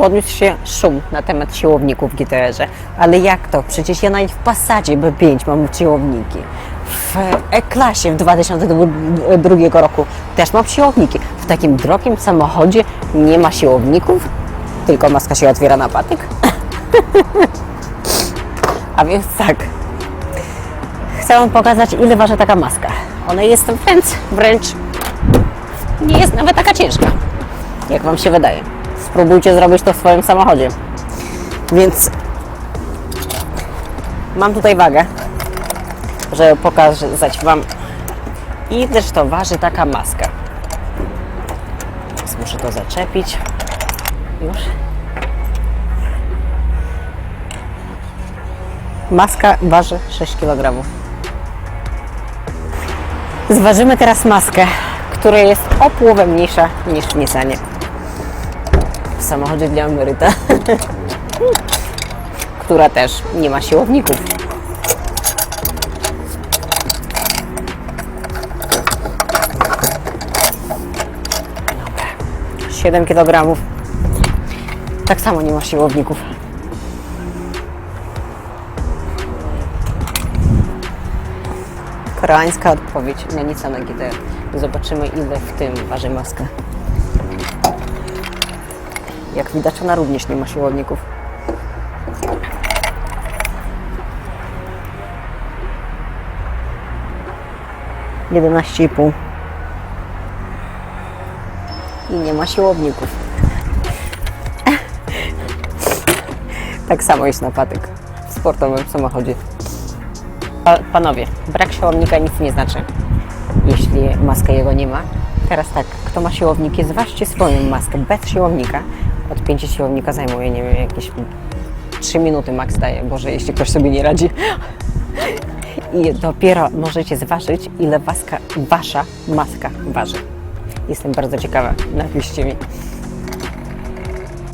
podniósł się szum na temat siłowników w GTR-ze. Ale jak to? Przecież ja nawet w Passacie B5 mam siłowniki. W E-klasie w 2002 roku też mam siłowniki. W takim drogim samochodzie nie ma siłowników, tylko maska się otwiera na patyk. A więc tak, chcę Wam pokazać, ile waży taka maska. Ona jest wręcz, wręcz nie jest nawet taka ciężka, jak Wam się wydaje. Spróbujcie zrobić to w swoim samochodzie. Więc mam tutaj wagę, żeby pokazać Wam, ile to waży taka maska. Teraz muszę to zaczepić. Już. Maska waży 6 kg. Zważymy teraz maskę, która jest o połowę mniejsza niż w Nissanie. W samochodzie dla emeryta, która też nie ma siłowników. Dobra. 7 kg. Tak samo nie ma siłowników. Koreańska odpowiedź na Nissan GTR. Zobaczymy ile w tym waży maska. Jak widać ona również nie ma siłowników. Jedenaście i pół. I nie ma siłowników. tak samo jest na patyk w sportowym samochodzie. Pa- Panowie, brak siłownika nic nie znaczy, jeśli maska jego nie ma. Teraz tak, kto ma siłowniki, zważcie swoją maskę bez siłownika. Odpięcie siłownika zajmuje, nie wiem, jakieś 3 minuty max daje, Boże, jeśli ktoś sobie nie radzi. I dopiero możecie zważyć, ile waska, wasza maska waży. Jestem bardzo ciekawa, napiszcie mi.